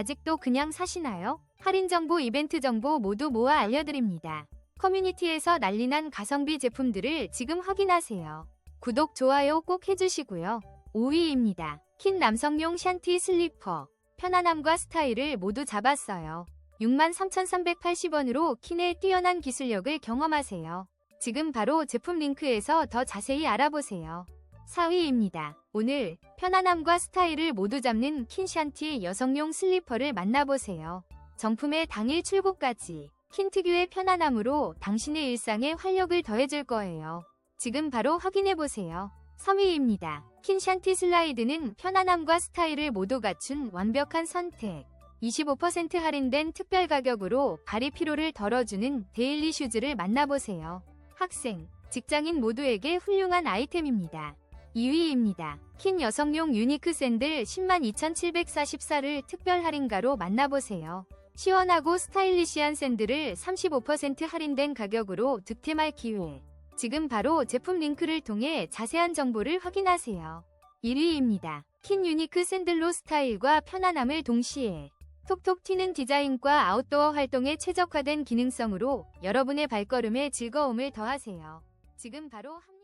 아직도 그냥 사시나요? 할인 정보, 이벤트 정보 모두 모아 알려드립니다. 커뮤니티에서 난리난 가성비 제품들을 지금 확인하세요. 구독, 좋아요 꼭 해주시고요. 5위입니다. 킨 남성용 샨티 슬리퍼. 편안함과 스타일을 모두 잡았어요. 63,380원으로 킨의 뛰어난 기술력을 경험하세요. 지금 바로 제품 링크에서 더 자세히 알아보세요. 4위입니다. 오늘 편안함과 스타일을 모두 잡는 킨샨티 여성용 슬리퍼를 만나보세요. 정품의 당일 출고까지 킨 특유의 편안함으로 당신의 일상에 활력을 더해줄 거예요. 지금 바로 확인해보세요. 3위입니다. 킨샨티 슬라이드는 편안함과 스타일을 모두 갖춘 완벽한 선택. 25% 할인된 특별 가격으로 발이 피로를 덜어주는 데일리 슈즈를 만나보세요. 학생, 직장인 모두에게 훌륭한 아이템입니다. 2위입니다. 킨 여성용 유니크 샌들 102,744를 특별 할인가로 만나보세요. 시원하고 스타일리시한 샌들을 35% 할인된 가격으로 득템할 기회. 지금 바로 제품 링크를 통해 자세한 정보를 확인하세요. 1위입니다. 킨 유니크 샌들로 스타일과 편안함을 동시에 톡톡 튀는 디자인과 아웃도어 활동에 최적화된 기능성으로 여러분의 발걸음에 즐거움을 더하세요. 지금 바로 한